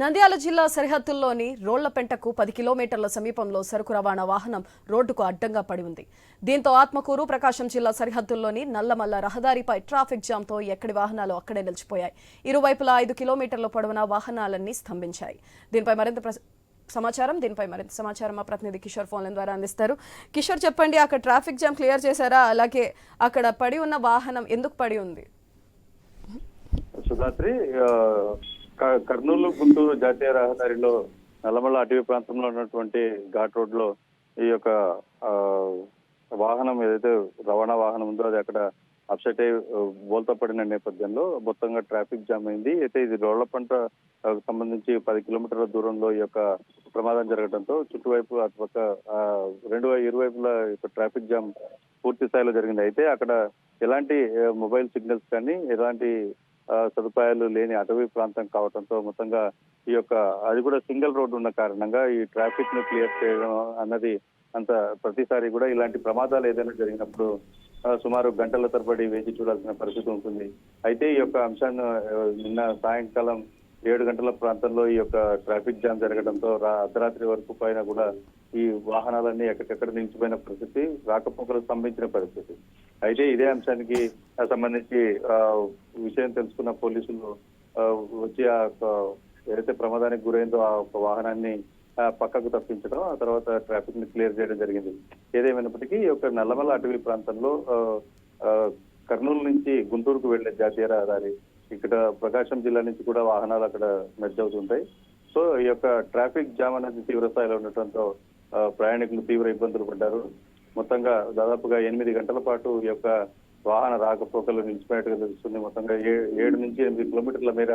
నంద్యాల జిల్లా సరిహద్దుల్లోని రోళ్ళపెంటకు పది కిలోమీటర్ల సమీపంలో సరుకు రవాణా వాహనం రోడ్డుకు అడ్డంగా పడి ఉంది. దీంతో ఆత్మకూరు ప్రకాశం జిల్లా సరిహద్దుల్లోని నల్లమల్ల రహదారిపై ట్రాఫిక్ జామ్తో ఎక్కడి వాహనాలు అక్కడే నిలిచిపోయాయి. ఇరువైపులా ఐదు కిలోమీటర్ల పొడవున వాహనాలన్నీ స్తంభించాయి. దీనిపై మరింత సమాచారం దీనిపై మరింత సమాచారం మా ప్రతినిధి కిషోర్ ఫోన్ల ద్వారా అందిస్తారు. కిషోర్ చెప్పండి అక్కడ ట్రాఫిక్ జామ్ క్లియర్ చేశారా? అలాగే అక్కడ పడి ఉన్న వాహనం ఎందుకు పడి ఉంది? సుధాత్రి కర్నూలు గుంటూరు జాతీయ రహదారిలో నల్లమల్ల అటవీ ప్రాంతంలో ఉన్నటువంటి ఘాట్ రోడ్లో ఈ యొక్క వాహనం ఏదైతే రవాణా వాహనం ఉందో అది అక్కడ అప్సెట్ అయి బోల్తో బోల్తా పడిన నేపథ్యంలో మొత్తంగా ట్రాఫిక్ జామ్ అయింది. అయితే ఇది రోడ్ల పంట సంబంధించి పది కిలోమీటర్ల దూరంలో ఈ యొక్క ప్రమాదం జరగడంతో చుట్టువైపు అటుపక్క రెండు ఇరువైపుల ట్రాఫిక్ జామ్ పూర్తి స్థాయిలో జరిగింది. అయితే అక్కడ ఎలాంటి మొబైల్ సిగ్నల్స్ కానీ ఎలాంటి సదుపాయాలు లేని అటవీ ప్రాంతం కావడంతో మొత్తంగా ఈ యొక్క అది కూడా సింగిల్ రోడ్డు ఉన్న కారణంగా ఈ ట్రాఫిక్ను క్లియర్ చేయడం అన్నది అంత ప్రతిసారి కూడా ఇలాంటి ప్రమాదాలు ఏదైనా జరిగినప్పుడు సుమారు గంటల తరబడి వేచి చూడాల్సిన పరిస్థితి ఉంటుంది. అయితే ఈ యొక్క అంశాన్ని నిన్న సాయంకాలం ఏడు గంటల ప్రాంతంలో ఈ యొక్క ట్రాఫిక్ జామ్ జరగడంతో రా- అర్ధరాత్రి వరకు పైన కూడా ఈ వాహనాలన్నీ ఎక్కడెక్కడ నిలిచిపోయిన పరిస్థితి రాకపోకలకు సంబంధించిన పరిస్థితి. అయితే ఇదే అంశానికి సంబంధించి ఆ, విషయం తెలుసుకున్న పోలీసులు వచ్చి ఆ యొక్క ఏదైతే ప్రమాదానికి గురైందో ఆ ఒక వాహనాన్ని పక్కకు తప్పించడం ఆ తర్వాత ట్రాఫిక్ని క్లియర్ చేయడం జరిగింది. ఏదేమైనప్పటికీ ఈ యొక్క నల్లమల అటవీ ప్రాంతంలో ఆ, కర్నూలు నుంచి గుంటూరుకు వెళ్ళే జాతీయ రహదారి ఇక్కడ ప్రకాశం జిల్లా నుంచి కూడా వాహనాలు అక్కడ మెర్జ్ అవుతుంటాయి. సో ఈ యొక్క ట్రాఫిక్ జామ్ అనేది తీవ్ర స్థాయిలో ఉండటంతో ప్రయాణికులు తీవ్ర ఇబ్బందులు పడ్డారు. మొత్తంగా దాదాపుగా ఎనిమిది గంటల పాటు ఈ యొక్క వాహన రాకపోకలు నిలిచిపోయినట్టుగా తెలుస్తుంది. మొత్తంగా ఏ- ఏడు నుంచి ఎనిమిది కిలోమీటర్ల మేర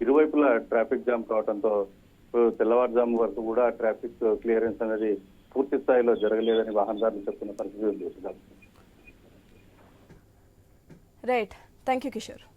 ఇరువైపులా ట్రాఫిక్ జామ్ కావడంతో తెల్లవారుజాము వరకు కూడా ట్రాఫిక్ క్లియరెన్స్ అనేది పూర్తి స్థాయిలో జరగలేదని వాహనదారులు చెప్తున్న పరిస్థితి ఉంది. Right thank you Kishore